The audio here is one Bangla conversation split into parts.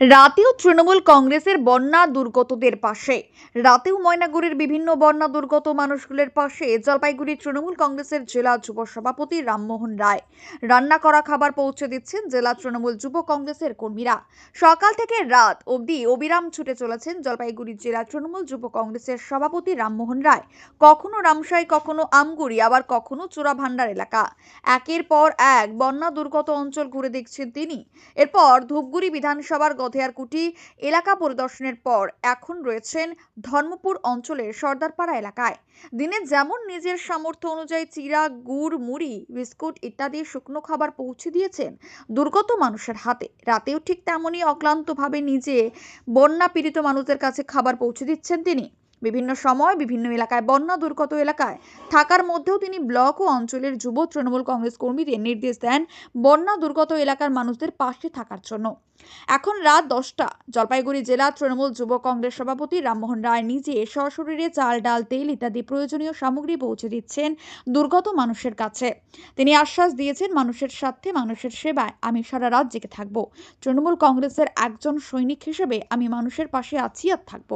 রাতেও তৃণমূল কংগ্রেসের বন্যা দুর্গতদের পাশে। রাতেও ময়নাগুড়ির বিভিন্ন বন্যা দুর্গত মানুষগুলোর পাশে জলপাইগুড়ি তৃণমূল কংগ্রেসের জেলা যুব সভাপতি রামমোহন রায়। রান্না করা খাবার পৌঁছে দিচ্ছেন জেলা তৃণমূল যুব কংগ্রেসের কর্মীরা। সকাল থেকে রাত অবধি অবিরাম ছুটে চলেছেন জলপাইগুড়ি জেলা তৃণমূল যুব কংগ্রেসের সভাপতি রামমোহন রায়। কখনো রামসাই কখনো আমগুড়ি, আবার কখনো চূড়াভান্ডার এলাকা। একের পর এক বন্যা দুর্গত অঞ্চল ঘুরে দেখছেন তিনি। এরপর ধূপগুড়ি বিধানসভার গধেয়ারকুটি এলাকা পরিদর্শনের পর এখন রয়েছেন ধর্মপুর অঞ্চলের সর্দারপাড়া এলাকায়। দিনে যেমন নিজের সামর্থ্য অনুযায়ী চিরা, গুড়, মুড়ি, বিস্কুট ইত্যাদি শুকনো খাবার পৌঁছে দিয়েছেন দুর্গত মানুষের হাতে। রাতেও ঠিক তেমনই অক্লান্তভাবে নিজে বন্যা পীড়িত মানুষদের কাছে খাবার পৌঁছে দিচ্ছেন তিনি। বিভিন্ন সময় বিভিন্ন এলাকায় বন্যা দুর্গত এলাকায় থাকার মধ্যেও তিনি ব্লক ও অঞ্চলের যুব তৃণমূল কংগ্রেস কর্মীদের নির্দেশ দেন বন্যা দুর্গত এলাকার মানুষদের পাশে থাকার জন্য। এখন রাত দশটা, জলপাইগুড়ি জেলা তৃণমূল যুব কংগ্রেস সভাপতি রামমোহন রায় নিজে সশরীরে চাল, ডাল, তেল ইত্যাদি প্রয়োজনীয় সামগ্রী পৌঁছে দিচ্ছেন দুর্গত মানুষের কাছে। তিনি আশ্বাস দিয়েছেন, মানুষের স্বার্থে, মানুষের সেবায় আমি সারা রাত জেগে থাকব। তৃণমূল কংগ্রেসের একজন সৈনিক হিসেবে আমি মানুষের পাশে আছি আর থাকব।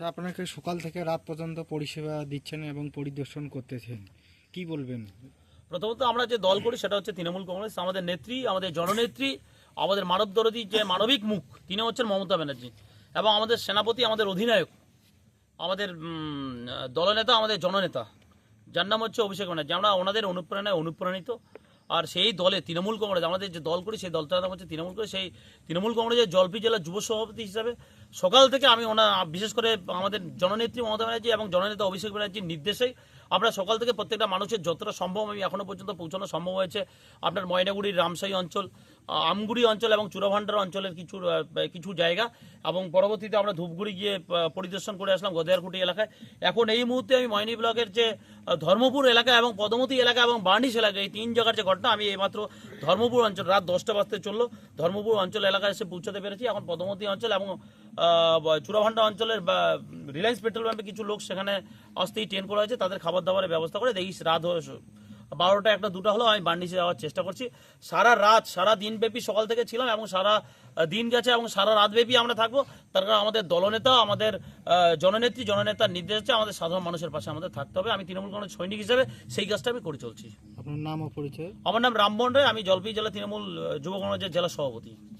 আপনাকে সকাল থেকে রাত পর্যন্ত পরিষেবা দিচ্ছেন এবং পরিদর্শন করতেছেন। কি বলবেন? প্রথমত আমরা যে দল করি সেটা হচ্ছে তৃণমূল কংগ্রেস, আমাদের নেত্রী, আমাদের জননেত্রী, আমাদের মানব দরদী যে মানবিক মুখ, তিনি হচ্ছেন মমতা ব্যানার্জি। এবং আমাদের সেনাপতি, আমাদের অধিনায়ক, আমাদের দলনেতা, আমাদের জননেতা। যার নাম হচ্ছে অভিষেক ব্যানার্জি। আমরা ওনাদের অনুপ্রেরণায় অনুপ্রাণিত। আর সেই দলে তৃণমূল কংগ্রেস, আমাদের যে দল করি, সেই দলটার নাম হচ্ছে তৃণমূল কংগ্রেস। সেই তৃণমূল কংগ্রেসের জলপি জেলার যুব সভাপতি হিসাবে সকাল থেকে আমি ওনা বিশেষ করে আমাদের জননেত্রী মমতা ব্যানার্জি এবং জননেতা অভিষেক ব্যানার্জির নির্দেশেই আমরা সকাল থেকে প্রত্যেকটা মানুষের যতটা সম্ভব আমি এখনও পর্যন্ত পৌঁছানো সম্ভব হয়েছে। আপনার ময়নাগুড়ির রামসাই অঞ্চল আমগুড়ি অঞ্চল এবং চুরাভান্ডার অঞ্চলের কিছু কিছু জায়গা এবং পরবর্তীতে আমরা ধূপগুড়ি গিয়ে পরিদর্শন করে আসলাম গদেয়ারকুটি এলাকায়। এখন এই মুহূর্তে আমি ময়নি ব্লকের যে ধর্মপুর এলাকা এবং পদমতি এলাকা এবং বার্নিশ এলাকা, এই তিন জায়গার যে ঘটনা, আমি এইমাত্র ধর্মপুর অঞ্চল, রাত দশটা বাজতে চলল। ধর্মপুর অঞ্চল এলাকায় এসে পৌঁছাতে পেরেছি। এখন পদমতি অঞ্চল এবং চূড়াভান্ডা অঞ্চলের রিলায়েন্স পেট্রোল পাম্পে কিছু লোক সেখানে আসতেই ট্রেন করা হয়েছে, তাদের খাবার দাবারের ব্যবস্থা করে দেখি রাত হয়ে- বারোটা একটা দুটো হলো আমি বার্নিশে যাওয়ার চেষ্টা করছি। সারা রাত সারা দিন দিনব্যাপী সকাল থেকে ছিলাম এবং সারা দিন গেছে এবং সারা রাত রাতব্যাপী আমরা থাকব। তার কারণ আমাদের দলনেতা আমাদের জননেত্রী জননেতার নির্দেশ হচ্ছে আমাদের সাধারণ মানুষের পাশে আমাদের থাকতে হবে। আমি তৃণমূল কংগ্রেস সৈনিক হিসেবে সেই কাজটা আমি করে চলছি। আপনার নাম পরিচয়? আমার নাম রামমোহন রায় আমি জলপাই জেলা তৃণমূল যুব কংগ্রেসের জেলা সভাপতি।